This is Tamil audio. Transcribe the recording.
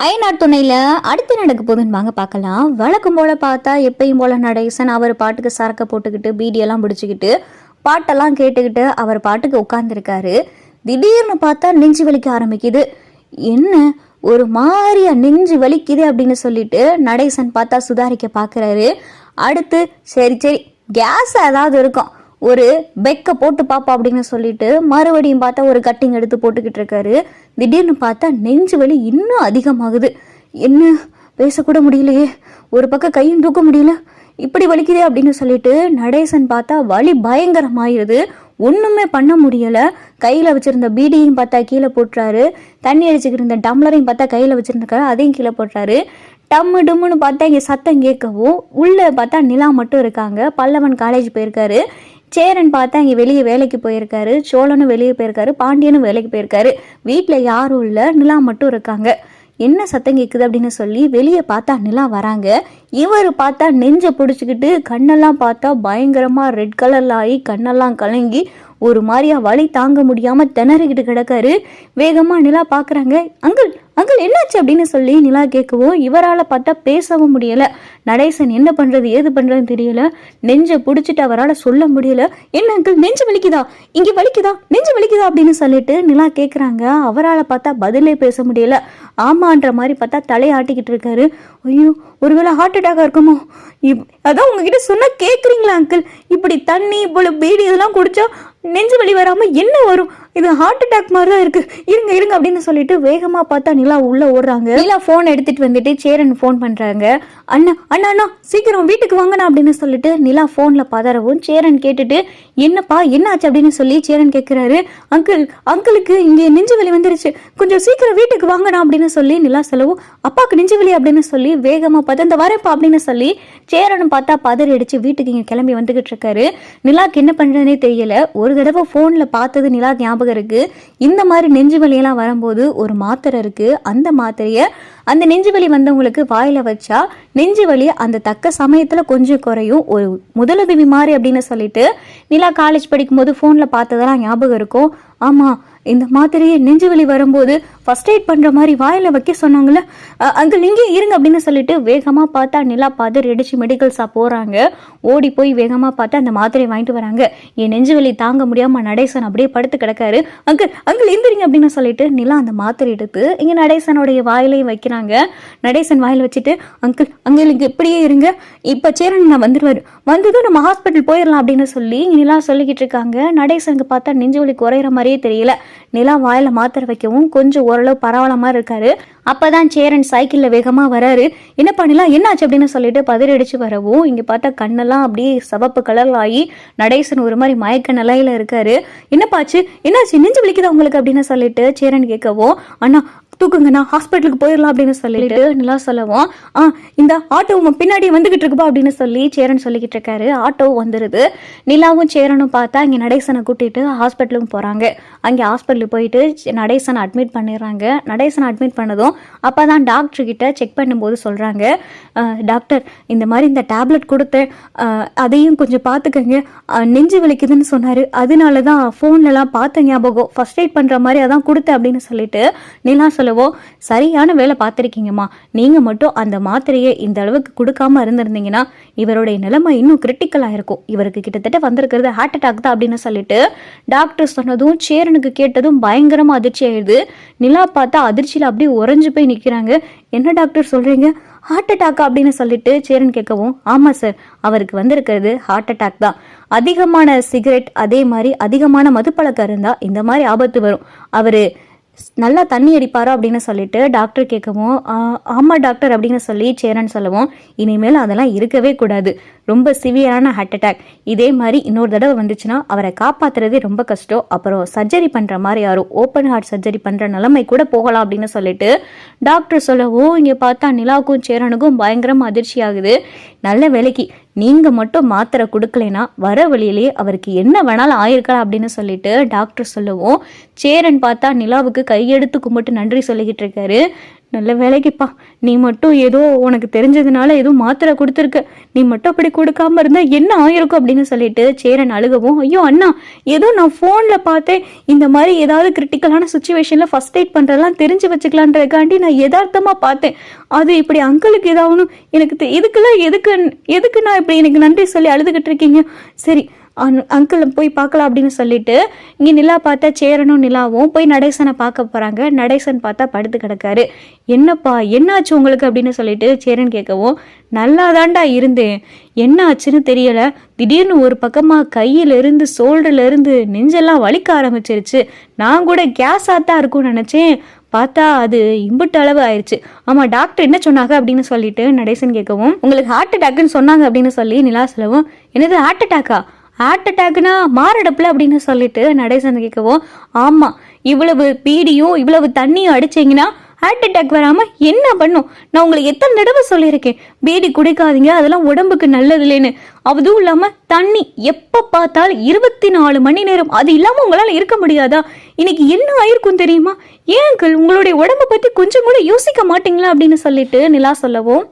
அயனார் துணையில் அடுத்து நடக்க போகுதுன்னு வாங்க பார்க்கலாம். வழக்கம் போல் பார்த்தா எப்பயும் போல் நடேசன் அவர் பாட்டுக்கு சரக்கை போட்டுக்கிட்டு பீடியெல்லாம் பிடிச்சிக்கிட்டு பாட்டெல்லாம் கேட்டுக்கிட்டு அவர் பாட்டுக்கு உட்காந்துருக்காரு திடீர்னு பார்த்தா நெஞ்சு வலிக்க ஆரம்பிக்குது. என்ன ஒரு மாதிரியா நெஞ்சு வலிக்குது அப்படின்னு சொல்லிட்டு நடேசன் பார்த்தா சுதாரிக்க பார்க்குறாரு அடுத்து சரி சரி கேஸ் ஏதாவது இருக்கும். ஒரு பெக்கை போட்டு பாப்பா அப்படின்னு சொல்லிட்டு மறுபடியும் பார்த்தா ஒரு கட்டிங் எடுத்து போட்டுக்கிட்டு இருக்காரு. திடீர்னு பார்த்தா நெஞ்சு வலி இன்னும் அதிகமாகுது. என்ன? பேசக்கூட முடியலையே. ஒரு பக்கம் கையும் தூக்க முடியல. இப்படி வலிக்குதே அப்படின்னு சொல்லிட்டு நடேசன் பார்த்தா வலி பயங்கரமாயிருது. ஒன்றுமே பண்ண முடியலை. கையில் வச்சுருந்த பீடியும் பார்த்தா கீழே போட்டுறாரு. தண்ணி அடிச்சுக்கிட்டு இருந்த டம்ளரையும் பார்த்தா கையில் வச்சுருந்தாரு அதையும் கீழே போட்டுறாரு. டம்மு டும்முன்னு பார்த்தா இங்கே சத்தம் கேட்கவும் உள்ளே பார்த்தா நிலா மட்டும் இருக்காங்க. பல்லவன் காலேஜ் போயிருக்காரு. சேரன் பார்த்தா இங்கே வெளியே வேலைக்கு போயிருக்காரு சோழனும் வெளியே போயிருக்காரு பாண்டியனும் வேலைக்கு போயிருக்காரு. வீட்டில் யாரும் இல்லை நிலா மட்டும் இருக்காங்க. என்ன சத்தம் கேட்குது அப்படின்னு சொல்லி வெளியே பார்த்தா நிலா வராங்க. இவர் பார்த்தா நெஞ்சை பிடிச்சிக்கிட்டு கண்ணெல்லாம் பார்த்தா பயங்கரமாக ரெட் கலரில் ஆகி கண்ணெல்லாம் கலங்கி ஒரு மாதிரியா வலி தாங்க முடியாமல் திணறிக்கிட்டு கிடக்காரு. வேகமாக நிலா பார்க்குறாங்க அங்கிள் அங்கிள் என்னாச்சு? அப்படின்னு சொல்லி நிலா கேட்கவும் இவரால் பார்த்தா பேசவும் முடியலை. நடேசன் என்ன பண்ணுறது ஏது பண்ணுறதுன்னு தெரியல. நெஞ்சை பிடிச்சிட்டு அவரால் சொல்ல முடியல. என்ன அங்கிள் நெஞ்சு வலிக்குதா? இங்கே வலிக்குதா? நெஞ்சு வலிக்குதா? அப்படின்னு சொல்லிட்டு நிலா கேட்குறாங்க அவரால் பார்த்தா பதிலே பேச முடியல. ஆமான்ற மாதிரி பார்த்தா தலையாட்டிக்கிட்டு இருக்காரு. ஐயோ ஒருவேளை ஹார்ட் அட்டாக்காக இருக்குமோ? இப் அதான் உங்ககிட்ட சொன்னால் கேட்குறீங்களா அங்கிள்? இப்படி தண்ணி போல பீடி இதெல்லாம் குடிச்சா நெஞ்சு வலி வராமல் என்ன வரும்? இது ஹார்ட் அட்டாக் மாதிரி தான் இருக்கு. இருங்க இருங்க அப்படின்னு சொல்லிட்டு வேகமாக பார்த்தா நிலா உள்ள ஓடுறாங்க. நிலா ஃபோன் எடுத்துட்டு வந்துட்டு சேரன் ஃபோன் பண்றாங்க. அண்ணா அண்ணா அண்ணா சீக்கிரம் வீட்டுக்கு வாங்கண்ணா அப்படின்னு சொல்லிட்டு நிலா ஃபோன்ல பதறவும் சேரன் கேட்டுட்டு என்னப்பா என்னாச்சு? அப்படின்னு சொல்லி சேரன் கேட்கிறாரு அங்கிள் அங்கிளுக்கு இங்கே நெஞ்சு வலி வந்துருச்சு. கொஞ்சம் சீக்கிரம் வீட்டுக்கு வாங்கண்ணா அப்படின்னு சொல்லி நிலா சொல்லவும் அப்பாவுக்கு நெஞ்சு வலி அப்படின்னு சொல்லி வேகமா பார்த்து வரப்பா அப்படின்னு சொல்லி சேரன் பார்த்தா பதறி அடிச்சு வீட்டுக்கு இங்க கிளம்பி வந்துகிட்டு இருக்காரு. நிலாக்கு என்ன பண்றதுனே தெரியல. ஒரு தடவை ஃபோன்ல பார்த்தது நிலா ஞாபகம் இருக்கு. இந்த மாதிரி நெஞ்சு வலியெல்லாம் வரும்போது ஒரு மாத்திரை இருக்கு. அந்த மாத்திரையை அந்த நெஞ்சு வலி வந்தவங்களுக்கு வாயில வச்சா நெஞ்சு வலி அந்த தக்க சமயத்துல கொஞ்சம் குறையும். ஒரு முதலுதவி மாதிரி அப்படின்னு சொல்லிட்டு நிலா காலேஜ் படிக்கும்போது ஃபோன்ல பார்த்ததெல்லாம் ஞாபகம் இருக்கும். ஆமா இந்த மாத்திரையை நெஞ்சு வலி வரும்போது ஃபர்ஸ்ட் எய்ட் பண்ணுற மாதிரி வாயில் வைக்க சொன்னாங்களே அங்கே இங்கே இருங்க அப்படின்னு சொல்லிட்டு வேகமாக பார்த்தா நிலா பார்த்து ரெடிச்சு மெடிக்கல் ஷாப் போகிறாங்க ஓடி போய் வேகமாக பார்த்து அந்த மாத்திரையை வாங்கிட்டு வராங்க. என் நெஞ்சு வலி தாங்க முடியாமல் நடேசன் அப்படியே படுத்து கிடக்காரு. அங்கிள் அங்கிள் எந்திரிங்க அப்படின்னு சொல்லிட்டு நிலா அந்த மாத்திரை எடுத்து இங்கே நடேசனுடைய வாயிலையும் வைக்கிறாங்க. நடேசன் வாயில் வச்சுட்டு அங்கிள் அங்கிள் இங்கே இப்படியே இருங்க. இப்போ சேரன் நான் வந்துடுவார் வந்ததும் நம்ம ஹாஸ்பிட்டல் போயிடலாம் அப்படின்னு சொல்லி நிலா சொல்லிக்கிட்டு இருக்காங்க. நடேசனுக்கு பார்த்தா நெஞ்சு வலி குறையிற மாதிரியே தெரியல. நிலா வாயில மாத்திர வைக்கவும் கொஞ்சம் ஓரளவு பரவாயில்ல இருக்காரு. அப்பதான் சேரன் சைக்கிள்ல வேகமா வராரு. என்ன பண்ணலாம் என்னாச்சு அப்படின்னு சொல்லிட்டு பதிரடிச்சு வரவும் இங்க பார்த்தா கண்ணெல்லாம் அப்படியே சவப்பு கலர்ல ஆகி நடேசன் ஒரு மாதிரி மயக்க நிலையில இருக்காரு. என்னப்பாச்சு என்னாச்சு? நெஞ்சு விழிக்குதா உங்களுக்கு அப்படின்னு சொல்லிட்டு சேரன் கேட்கவும் அண்ணா தூக்குங்கண்ணா ஹாஸ்பிட்டலுக்கு போயிடலாம் அப்படின்னு சொல்லிட்டு நிலா சொல்லவும் ஆ இந்த ஆட்டோ உன் பின்னாடி வந்துகிட்டு இருக்குப்பா அப்படின்னு சொல்லி சேரன் சொல்லிக்கிட்டு இருக்காரு. ஆட்டோ வந்துடுது நிலாவும் சேரனும் பார்த்தா இங்கே நடேசனை கூட்டிட்டு ஹாஸ்பிட்டலுக்கு போகிறாங்க அங்கே ஹாஸ்பிட்டலுக்கு போயிட்டு நடேசனை அட்மிட் பண்ணிடுறாங்க. நடேசனை அட்மிட் பண்ணதும் அப்போ தான் டாக்டர் கிட்ட செக் பண்ணும்போது சொல்கிறாங்க டாக்டர் இந்த மாதிரி இந்த டேப்லெட் கொடுத்தேன் அதையும் கொஞ்சம் பார்த்துக்கங்க. நெஞ்சு வலிக்குதுன்னு சொன்னார். அதனால தான் ஃபோன்லலாம் பார்த்த ஞாபகம். ஃபர்ஸ்ட் எய்ட் பண்ணுற மாதிரி அதான் கொடுத்தேன் அப்படின்னு சொல்லிட்டு நிலா எவ்வளவோ சரியான வேலை பார்த்துருக்கீங்கம்மா. நீங்கள் மட்டும் அந்த மாத்திரையை இந்த அளவுக்கு கொடுக்காம இருந்திருந்தீங்கன்னா இவருடைய நிலைமை இன்னும் கிரிட்டிக்கலாக இருக்கும். இவருக்கு கிட்டத்தட்ட வந்திருக்கிறது ஹார்ட் அட்டாக் தான் அப்படின்னு சொல்லிட்டு டாக்டர் சொன்னதும் சேரனுக்கு கேட்டதும் பயங்கரமாக அதிர்ச்சி ஆயிடுது. நிலா பார்த்தா அதிர்ச்சியில் அப்படியே உறைஞ்சு போய் நிற்கிறாங்க என்ன டாக்டர் சொல்கிறீங்க ஹார்ட் அட்டாக் அப்படின்னு சொல்லிட்டு சேரன் கேட்கவும் ஆமாம் சார் அவருக்கு வந்திருக்கிறது ஹார்ட் அட்டாக் தான். அதிகமான சிகரெட் அதே மாதிரி அதிகமான மதுப்பழக்கம் இருந்தால் இந்த மாதிரி ஆபத்து வரும். அவர் நல்லா தண்ணி அடிப்பாரா அப்படின்னு சொல்லிட்டு டாக்டர் கேட்கவும் ஆமாம் டாக்டர் அப்படின்னு சொல்லி சேரன் சொல்லவும் இனிமேல் அதெல்லாம் இருக்கவே கூடாது. ரொம்ப சிவியரான ஹார்ட் அட்டாக் இதே மாதிரி இன்னொரு தடவை வந்துச்சுன்னா அவரை காப்பாத்துறதே ரொம்ப கஷ்டம். அப்புறம் சர்ஜரி பண்ணுற மாதிரி யாரும் ஓப்பன் ஹார்ட் சர்ஜரி பண்ணுற நிலைமை கூட போகலாம் அப்படின்னு சொல்லிட்டு டாக்டர் சொல்லவும் இங்கே பார்த்தா நிலாவுக்கும் சேரனுக்கும் பயங்கரமாக அதிர்ச்சி ஆகுது. நல்ல வேலைக்கு நீங்கள் மட்டும் மாத்திரை கொடுக்கலைன்னா வர வழியிலே அவருக்கு என்ன வேணாலும் ஆயிருக்கலாம் அப்படின்னு சொல்லிட்டு டாக்டர் சொல்லவும் சேரன் பார்த்தா நிலாவுக்கு கையெடுத்து கும்பிட்டு நன்றி சொல்லிக்கிட்டு இருக்காரு. நல்ல வேலைக்குப்பா. நீ மட்டும் ஏதோ உனக்கு தெரிஞ்சதுனால ஏதோ மாத்திரை கொடுத்துருக்க. நீ மட்டும் அப்படி கொடுக்காம இருந்தா என்ன ஆயிருக்கும் அப்படின்னு சொல்லிட்டு சேரன் அழுகவும் ஐயோ அண்ணா ஏதோ நான் ஃபோனில் பார்த்தேன். இந்த மாதிரி ஏதாவது கிரிட்டிக்கலான சுச்சுவேஷனில் ஃபர்ஸ்ட் எய்ட் பண்ணுறதெல்லாம் தெரிஞ்சு வச்சுக்கலான்றதுக்காண்டி நான் யதார்த்தமாக பார்த்தேன். அது இப்படி அங்கிளுக்கு ஏதாவது எனக்கு தெ- இதுக்கெல்லாம் எதுக்கு எதுக்கு நான் இப்படி எனக்கு நன்றி சொல்லி அழுதுகிட்டு இருக்கீங்க? சரி அங்கிள் போய் பார்க்கலாம் அப்படின்னு சொல்லிட்டு இங்கே நிலா பார்த்தா சேரனும் நிலாவும் போய் நடேசனை பார்க்க போகிறாங்க நடேசன் பார்த்தா படுத்து கிடக்காரு. என்னப்பா என்னாச்சு உங்களுக்கு? அப்படின்னு சொல்லிட்டு சேரன் கேட்கவும் நல்லா தாண்டா இருந்தேன். என்ன ஆச்சுன்னு தெரியல. திடீர்னு ஒரு பக்கமாக கையிலிருந்து இருந்து நெஞ்செல்லாம் வலிக்க ஆரம்பிச்சிருச்சு. நான் கூட கேஸாக தான் இருக்கும்னு நினச்சேன். பார்த்தா அது இம்புட்டு அளவு ஆயிடுச்சு ஆமாம் டாக்டர் என்ன சொன்னாங்க? அப்படின்னு சொல்லிட்டு நடேசன் கேட்கவும் உங்களுக்கு ஹார்ட் அட்டாக்னு சொன்னாங்க அப்படின்னு சொல்லி நிலா சொல்லவும் என்னது ஹார்ட் அட்டாக்கா? ஹார்ட் அட்டாக்னா மாரடைப்புல அப்படின்னு சொல்லிட்டு நடேசன் கேட்கவும் ஆமாம் இவ்வளவு பீடியும் இவ்வளவு தண்ணியும் அடிச்சிங்கன்னா ஹார்ட் அட்டாக் வராமல் என்ன பண்ணும்? நான் உங்களுக்கு எத்தனை தடவை சொல்லியிருக்கேன் பீடி குடிக்காதீங்க அதெல்லாம் உடம்புக்கு நல்லது இல்லைன்னு அதுவும் இல்லாமல் தண்ணி எப்போ பார்த்தாலும் இருபத்தி நாலு மணி நேரம் அது இல்லாமல் உங்களால் இருக்க முடியாதா? இன்னைக்கு என்ன ஆயிருக்கும் தெரியுமா? ஏன் உங்களுடைய உடம்பை பற்றி கொஞ்சம் கூட யோசிக்க மாட்டீங்களா அப்படின்னு சொல்லிட்டு நிலா சொல்லவும்